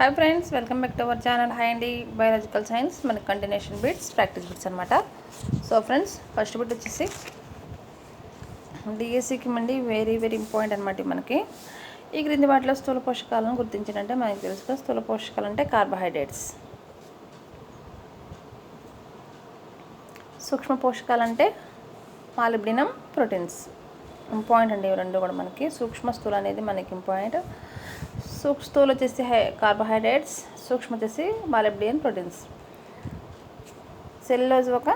Hi friends welcome back to our channel hi అండి biological science మనకి continuation bits practice bits అనమాట so friends first bit వచ్చేసి డిఎస్సికి మండి very very important అనమాట మనకి. ఈ క్రింది వాటిలో స్థూల పోషకాలను గుర్తించాలంటే మనకి తెలుసుగా స్థూల పోషకాలు అంటే కార్బోహైడ్రేట్స్ సూక్ష్మ పోషకాలు అంటే మాలిబ్డినం ప్రోటీన్స్. ఇంపార్టెంట్ అండి ఇవి రెండు కూడా మనకి. సూక్ష్మ స్థూల అనేది మనకి ఇంపార్టెంట్. సూక్ష్మ వచ్చేసి హై కార్బోహైడ్రేట్స్ సూక్ష్మ వచ్చేసి మాలిబ్డియన్ ప్రోటీన్స్. సెల్యులోజ్ ఒక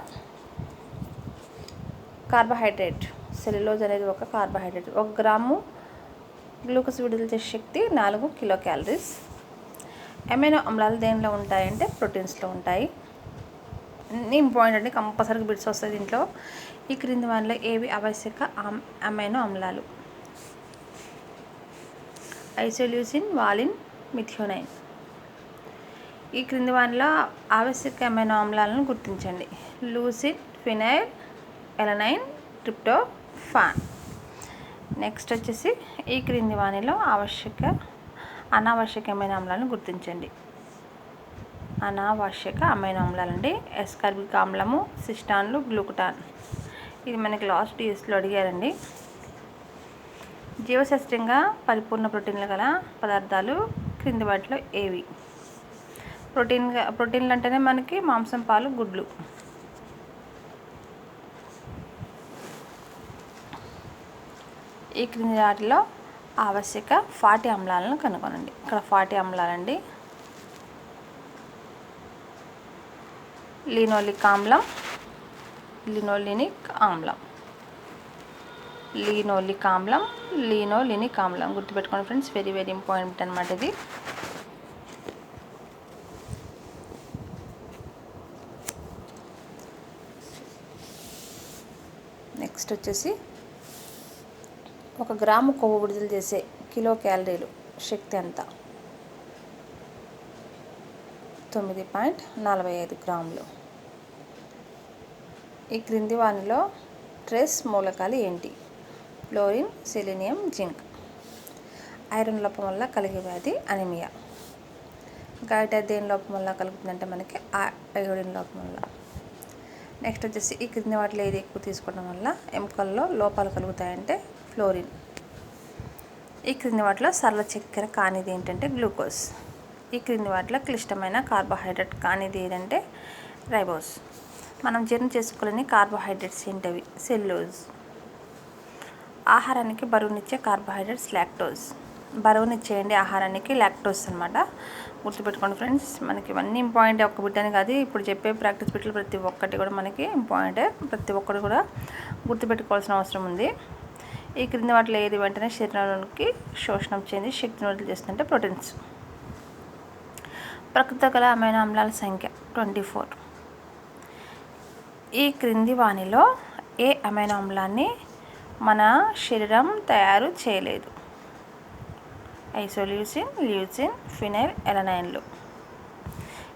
కార్బోహైడ్రేట్. సెల్యులోజ్ అనేది ఒక కార్బోహైడ్రేట్. ఒక గ్రాము గ్లూకోజ్ విడుదల చేసే శక్తి నాలుగు కిలో క్యాలరీస్ అమైనో అమ్లాలు దేనిలో ఉంటాయంటే ప్రోటీన్స్లో ఉంటాయి. అన్నీ ఇంపార్టెంట్ అండి కంపల్సరీగా బిట్స్ వస్తాయి దీంట్లో. ఈ క్రింది వాటిలో ఏవి ఆవశ్యక అమైనో అమ్లాలు. ఐసోల్యూసిన్ వాలిన్ మిథ్యోనైన్. ఈ క్రింది వాటిలో ఆవశ్యకమైన ఆమ్లాలను గుర్తించండి. Leucine phenyl alanine tryptophan. Next వచ్చేసి ఈ క్రింది వాణిలో ఆవశ్యక అనావశ్యకమైన ఆమ్లాలను గుర్తించండి. అనావశ్యక అమైన ఆమ్లాలండి ఎస్కార్బిక్ ఆమ్లము సిస్టాన్లు గ్లూకటాన్. ఇది మనకి లాస్ట్ ఇయర్స్లో అడిగారండి. జీవశాస్త్రంగా పరిపూర్ణ ప్రోటీన్లు గల పదార్థాలు క్రింది వాటిలో ఏవి? ప్రోటీన్ ప్రోటీన్లు అంటేనే మనకి మాంసం పాలు గుడ్లు. ఈ క్రింది వాటిలో ఆవశ్యక ఫాటి అమ్లాలను కనుగొనండి. ఇక్కడ ఫాటి అమ్లాలండి లినోలిక్ ఆమ్లం లినోలినిక్ ఆమ్లం. లీనోలిక్ ఆమ్లం లీనోలినిక్ ఆమ్లం గుర్తుపెట్టుకోండి ఫ్రెండ్స్ వెరీ వెరీ ఇంపార్టెంట్ అనమాట ఇది. నెక్స్ట్ వచ్చేసి ఒక గ్రాము కొవ్వు విడుదల చేసే కిలో క్యాలరీలు శక్తి ఎంత? తొమ్మిది పాయింట్ నలభై ఐదు గ్రాములు. ఈ క్రింది వానిలో ట్రెస్ మూలకాలు ఏంటి? Fluorine selenium zinc. ఐరన్ లోపం వల్ల కలిగే వ్యాధి అనిమియా. గాయట దేని లోపం వల్ల కలుగుతుందంటే మనకి అయోడిన్ లోపం వల్ల. నెక్స్ట్ వచ్చేసి ఈ క్రింది వాటిలో ఏది ఎక్కువ తీసుకోవడం వల్ల ఎముకల్లో లోపాలు కలుగుతాయంటే ఫ్లోరిన్. ఈ క్రింది వాటిలో సరళ చక్కెర కానిది ఏంటంటే గ్లూకోజ్. ఈ క్రింది వాటిలో క్లిష్టమైన కార్బోహైడ్రేట్ కానిది ఏదంటే రైబోస్. మనం జీర్ణం చేసుకోలేని కార్బోహైడ్రేట్స్ ఏంటవి సెల్లోజ్ ఆహారానికి బరువునిచ్చే కార్బోహైడ్రేట్స్ లాక్టోస్ బరువునిచ్చేయండి ఆహారానికి లాక్టోస్ అనమాట గుర్తుపెట్టుకోండి ఫ్రెండ్స్ మనకి ఇవన్నీ ఇంపార్టెంట్ ఒక్క బిడ్డని కాదు. ఇప్పుడు చెప్పే ప్రాక్టీస్ బిడ్డలు ప్రతి ఒక్కటి కూడా మనకి ఇంపార్టెంటే. ప్రతి ఒక్కటి కూడా గుర్తుపెట్టుకోవాల్సిన అవసరం ఉంది. ఈ క్రింది వాటిలో ఏది వెంటనే శరీరంలోకి శోషణం చెంది శక్తిని విడుదల చేస్తుంటే ప్రోటీన్స్. ప్రకృతి గల అమైనో అమ్లాల సంఖ్య ట్వంటీ ఫోర్. ఈ క్రింది వాణిలో ఏ అమైనో అమ్లాన్ని మన శరీరం తయారు చేయలేదు. ఐసోల్యూసిన్ ల్యూసిన్ ఫినైల్ ఎలనైన్లు.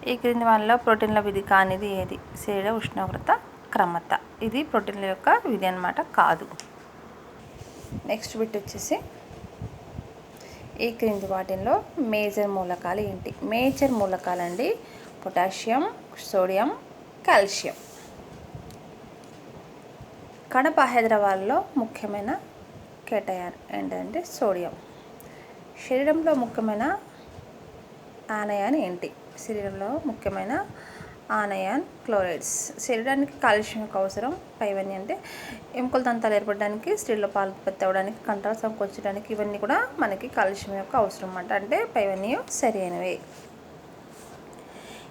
ఈ క్రింది వానిలో ప్రోటీన్ల విధి కానిది ఏది? శరీర ఉష్ణోగ్రత క్రమత. ఇది ప్రోటీన్ల యొక్క విధి అనమాట కాదు. నెక్స్ట్ బిట్ వచ్చేసి ఈ క్రింది వాటిల్లో మేజర్ మూలకాలు ఏంటి? మేజర్ మూలకాలు అండి పొటాషియం సోడియం కాల్షియం. కడప హైదరాబాద్లో ముఖ్యమైన కేటయాన్ ఏంటంటే సోడియం. శరీరంలో ముఖ్యమైన ఆనయాన్ ఏంటి? శరీరంలో ముఖ్యమైన ఆనయాన్ క్లోరైడ్స్. శరీరానికి కాల్షియం యొక్క అవసరం పైవన్నీ అంటే ఎముకల దంతాలు ఏర్పడడానికి స్త్రీలో పాలు ఉత్పత్తి అవ్వడానికి కంటాలు సంకోచించడానికి ఇవన్నీ కూడా మనకి కాల్షియం యొక్క అవసరం అన్నమాట. అంటే పైవన్నీ సరైనవి.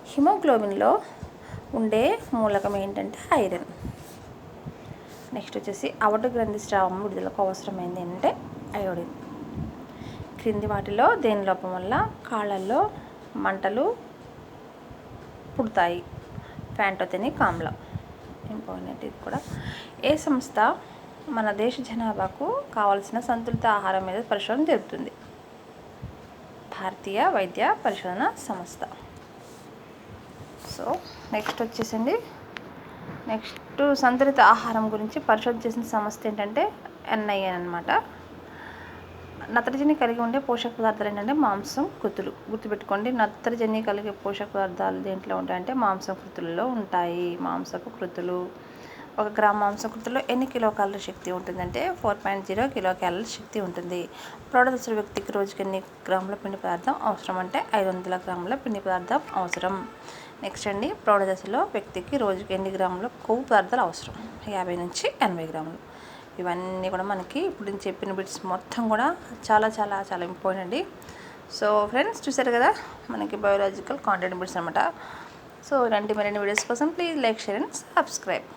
హిమోగ్లోబిన్లో ఉండే మూలకం ఏంటంటే ఐరన్. నెక్స్ట్ వచ్చేసి అవట గ్రంథి స్రావం విడుదలకు అవసరమైంది ఏంటంటే అయోడిన్. క్రింది వాటిలో దేని లోపం వల్ల కాళ్ళల్లో మంటలు పుడతాయి? ఫ్యాంటోథెనిక్ ఆమ్లం ఇంపార్టెంట్ ఇది కూడా. ఏ సంస్థ మన దేశ జనాభాకు కావలసిన సంతులిత ఆహారం మీద పరిశోధన జరుపుతుంది? భారతీయ వైద్య పరిశోధన సంస్థ. సో నెక్స్ట్ వచ్చేసండి. నెక్స్ట్ సంతులిత ఆహారం గురించి పరిశోధన చేసిన సంస్థ ఏంటంటే ఎన్ఐఎన్ అనమాట నత్రజని కలిగి ఉండే పోషక పదార్థాలు ఏంటంటే మాంసం కృతులు. గుర్తుపెట్టుకోండి నత్రజని కలిగే పోషక పదార్థాలు దేంట్లో ఉంటాయంటే మాంసం కృతులలో ఉంటాయి. మాంసపు కృతులు ఒక గ్రామ్ మాంసకృతుల్లో ఎన్ని కిలో క్యాలరీ శక్తి ఉంటుందంటే four point zero kilo calorie శక్తి ఉంటుంది. ప్రౌఢదశ వ్యక్తికి రోజుకి ఎన్ని గ్రాముల పిండి పదార్థం అవసరం అంటే ఐదు వందల గ్రాముల పిండి పదార్థం అవసరం. నెక్స్ట్ అండి ప్రౌఢదశలో వ్యక్తికి రోజుకి ఎన్ని గ్రాముల కొవ్వు పదార్థాలు అవసరం? యాభై నుంచి ఎనభై గ్రాములు. ఇవన్నీ కూడా మనకి ఇప్పుడు నేను చెప్పిన బిట్స్ మొత్తం కూడా చాలా చాలా చాలా ఇంపార్టెంట్ అండి. సో ఫ్రెండ్స్ చూసారు కదా? మనకి బయోలాజికల్ కాంటెంట్ బిట్స్ అనమాట సో ఇలాంటి మరిన్ని వీడియోస్ కోసం please like share and subscribe